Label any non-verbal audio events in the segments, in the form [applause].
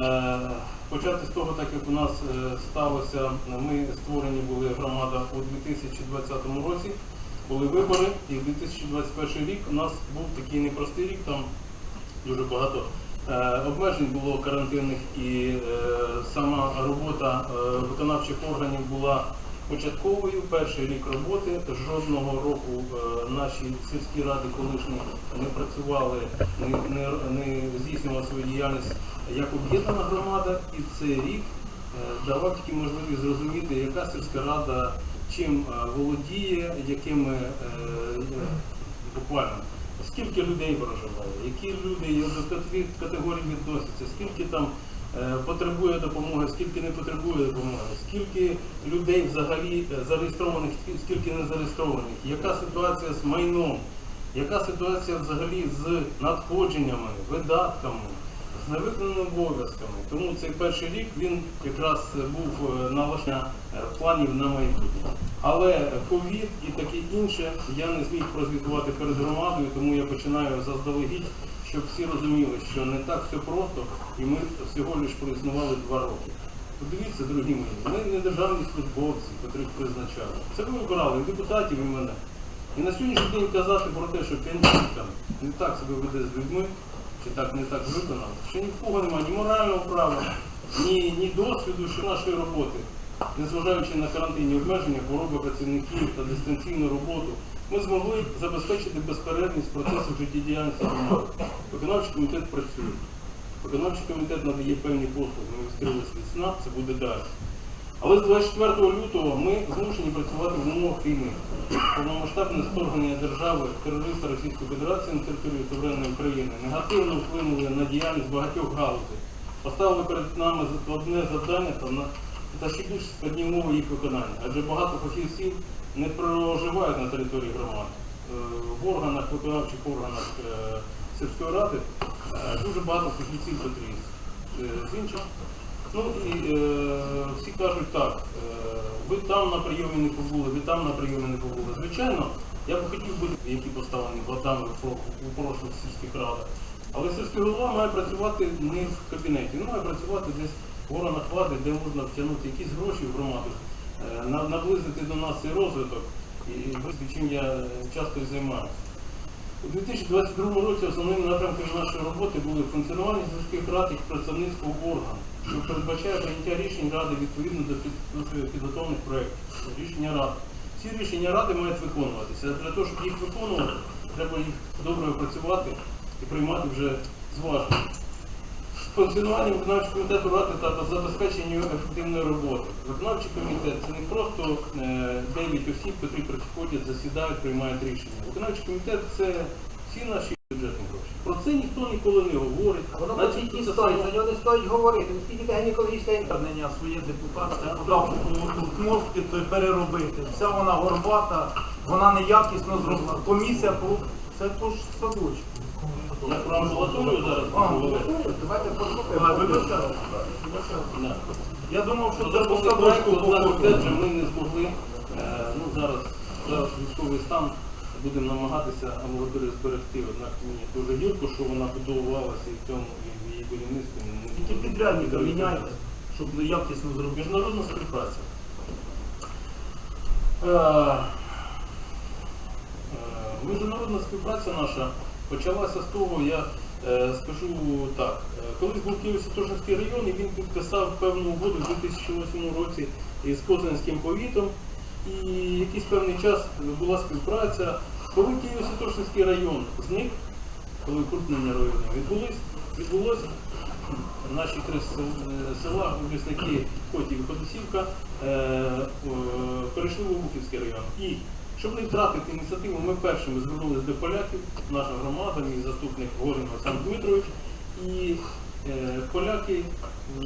Е, Почати з того, так як у нас е, сталося, ми створені були громада у 2020 році, були вибори, і в 2021 рік у нас був такий непростий рік, там дуже багато е, обмежень було карантинних і сама робота виконавчих органів була початковою. Перший рік роботи жодного року наші сільські ради колишні не працювали, не, не, не здійснювали свою діяльність як об'єднана громада, і цей рік е, давав тільки можливість зрозуміти, яка сільська рада чим е, володіє, якими е, буквально скільки людей проживає, які люди до категорій відносяться, скільки там е, потребує допомоги, скільки не потребує допомоги, скільки людей взагалі зареєстрованих, скільки не зареєстрованих, яка ситуація з майном, яка ситуація взагалі з надходженнями, видатками, невиконаними обов'язками. Тому цей перший рік він якраз був е, налаштування е, планів на майбутнє. Але ковід і таке інше я не зміг прозвітувати перед громадою, тому я починаю заздалегідь, щоб всі розуміли, що не так все просто, і ми всього лиш проіснували два роки. Подивіться, дорогі мої, ми не державні службовці, котрих призначали. Це ви вибирали і депутатів, і мене. І на сьогоднішній день казати про те, що пенсійка не так себе веде з людьми, чи так не так виконав, що ні в кого немає ні морального права, ні, ні досвіду що нашої роботи. Незважаючи на карантинні обмеження, хвороби працівників та дистанційну роботу, ми змогли забезпечити безперервність процесу життєдіяльності громади. Виконавчий комітет працює. Виконавчий комітет надає певні послуги. Ми відкрилися від СНАП, це буде далі. Але з 24 лютого ми змушені працювати в умовах війни. Повномасштабне вторгнення держави терориста Російської Федерації на територію суверенної України негативно вплинули на діяльність багатьох галузей. Поставили перед нами складне завдання та на та ще більш складні умови їх виконання. Адже багато фахівців не проживають на території громади. Е, В органах, виконавчих органах е, сільської ради е, дуже багато фахівців потрібно. З інших Ну і е, всі кажуть так, е, ви там на прийомі не побули, ви там на прийомі не побули. Звичайно, я б хотів би, які поставлені платами у прошлих сільських радах. Але сільський голова має працювати не в кабінеті, він має працювати десь в органах влади, де можна втягнути якісь гроші в громаду, е, наблизити до нас цей розвиток, і і чим я е, часто займаюся. У 2022 році основними напрямками нашої роботи були функціонування сільських рад як представницького органу, передбачає прийняття рішень ради відповідно до під- підготовлених проєктів. Рішення ради. Ці рішення ради мають виконуватися. Для того, щоб їх виконувати, треба їх добре опрацювати і приймати вже зважено. Функціонування виконавчого комітету ради та забезпечення ефективної роботи. Виконавчий комітет це не просто е, 9 осіб, які приходять, засідають, приймають рішення. Виконавчий комітет це всі наші це ніхто ніколи не говорить. Воно по тільки це стоїть, за нього не стоїть говорити. Наскільки ти гінекологічна Звернення своє депутатське подав у мозки, то й переробити. Вся вона горбата, вона неякісно зроблена. Комісія по це то ж садочок. Я про амбулаторію зараз А, говорю. Давайте послухаємо. Я думав, що Ну, це так, по по садочку садочку, же, ми не змогли. Е, ну, зараз, зараз військовий стан. Будемо намагатися амбулаторію зберегти. Однак мені дуже гірко, що вона будувалася і в цьому і в її будівництві. Тільки підрядника міняйте, щоб якісно зробити. Міжнародна співпраця. Е, е, Міжнародна співпраця наша почалася з того, я е, скажу так, колись був Києво-Святошинський район і він підписав певну угоду в 2008 році із Козинським повітом. І якийсь певний час була співпраця. Коли Києво-Святошинський район зник, коли укрупнення району відбулось, відбулося, наші три е, села, лісники Коті і Ходосівка, е, е, перейшли в Обухівський район. І щоб не втратити ініціативу, ми першими звернулися до поляків, наша громада, мій заступник Горин Олександр Дмитрович. І е, поляки,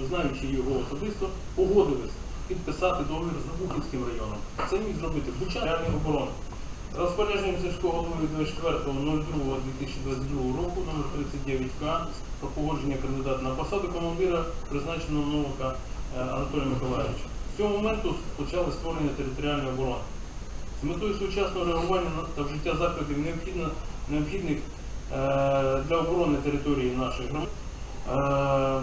знаючи його особисто, погодились підписати договір з Обухівським районом. Це міг зробити Бучан реальної оборони. Розпорядженням сільського голови 24.02.2022 року номер 39К про погодження кандидата на посаду командира призначеного Новака е, Анатолія Миколаївича. З цього моменту почали створення територіальної оборони. З метою сучасного реагування та вжиття заходів необхідно, необхідних е, для оборони території нашої громади. Е,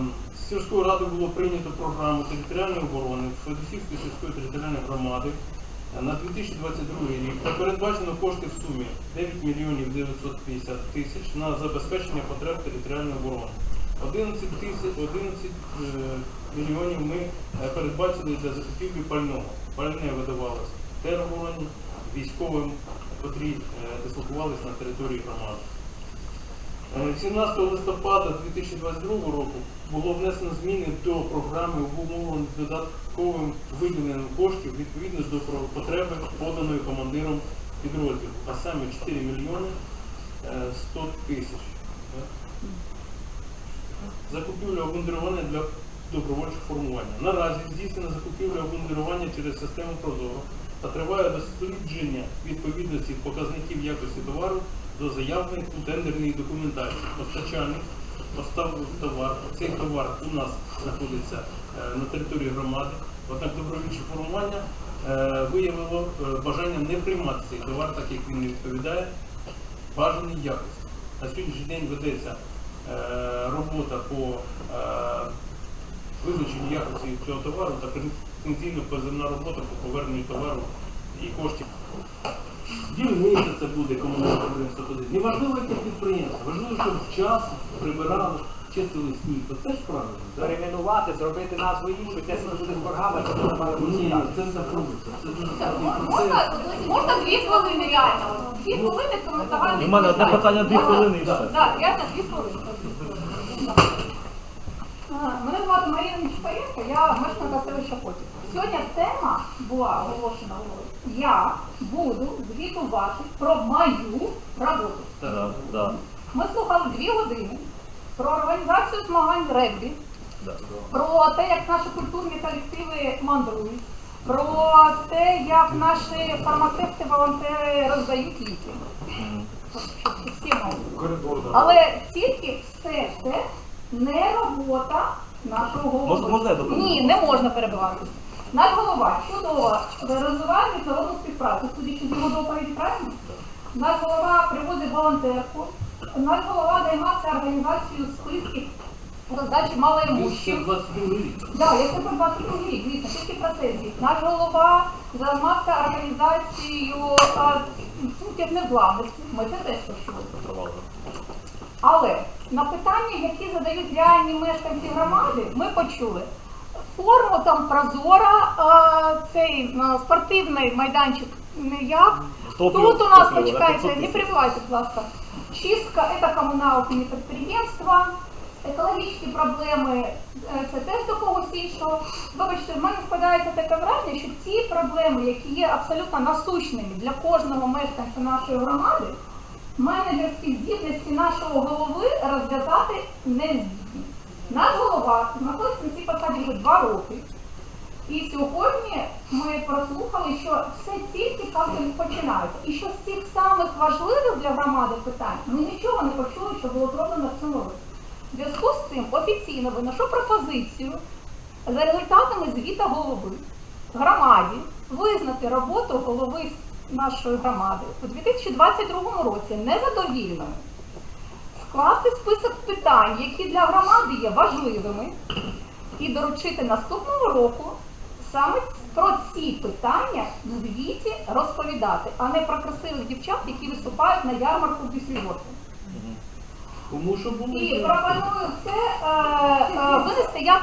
сільською радою було прийнято програму територіальної оборони Федосівської сільської територіальної громади на 2022 рік та передбачено кошти в сумі 9 мільйонів 950 тисяч на забезпечення потреб територіальної оборони. 11 тисяч 11 е, мільйонів ми е, передбачили для закупівлі пального. Пальне видавалося теробороні, військовим, котрі е, дислокувалися на території громади. Е, 17 листопада 2022 року було внесено зміни до програми обумовлені додатковим виділенням коштів відповідно до потреби поданої командиром підрозділу, а саме 4 мільйони е, 100 тисяч. Так? Закупівля обмундирування для добровольчих формування. Наразі здійснена закупівля обмундирування через систему Прозоро та триває дослідження відповідності показників якості товару до заявлених у тендерній документації. Постачальник поставив товар. Цей товар у нас знаходиться е, на території громади. Однак добровольче формування е, виявило е, бажання не приймати цей товар, так як він не відповідає бажаній якості. На сьогоднішній день ведеться робота по визначенню якості цього товару та претензійно позивна робота по поверненню товару і коштів. Дільниця це буде комунальне підприємство туди. Не важливо, яке підприємство, важливо, щоб вчасно прибирали, чистили сніг. То це ж правильно. так? Перейменувати, зробити назву іншу, це не буде програма, це буде має бути Ні, як. це не робиться. Це дуже Можна, можна дві хвилини реально. Дві хвилини тому У мене одне питання, дві хвилини і все. Так, реально дві хвилини. [laughs] Мене звати Марія Нечіпаренко, я мешканка селища Потік. Сьогодні тема була оголошена. Я буду звітувати про мою роботу. Да, да, Ми слухали дві години про організацію змагань регбі, да. про те, як наші культурні колективи мандрують, про те, як наші фармацевти, волонтери роздають ліки. Мають. Але тільки все це не робота Можна- я допоможу? Ні, не можна перебивати. Наш голова чудово розвиває міжнародну співпрацю, судячи з його доповіді, правильно? Наш голова привозить волонтерку, наш голова займався організацією списків роздачі малоімущим. 22 рік. Да, я це про 22 рік, дійсно, тільки про це звіт. Наш голова займався організацією а, пунктів незламності. Ми це теж почули. Але на питання, які задають реальні мешканці громади, ми почули форму там прозора, а, цей а, спортивний майданчик не як. Тут у нас почекайте, не тисяч. будь ласка. Чистка це комуналки не підприємства, екологічні проблеми це теж до когось іншого. Вибачте, в мене складається таке враження, що ці проблеми, які є абсолютно насущними для кожного мешканця нашої громади, менеджерські здібності нашого голови розв'язати не здібні. Наш голова знаходиться на цій посаді вже два роки. І сьогодні ми прослухали, що все тільки як починається. І що з цих самих важливих для громади питань ми нічого не почули, що було зроблено в цьому році. В зв'язку з цим офіційно виношу пропозицію за результатами звіта голови громаді визнати роботу голови нашої громади у 2022 році незадовільною скласти список питань, які для громади є важливими, і доручити наступного року саме про ці питання в звіті розповідати, а не про красивих дівчат, які виступають на ярмарку в Дюссельдорфі. Кому що було? І пропоную це е, е, винести як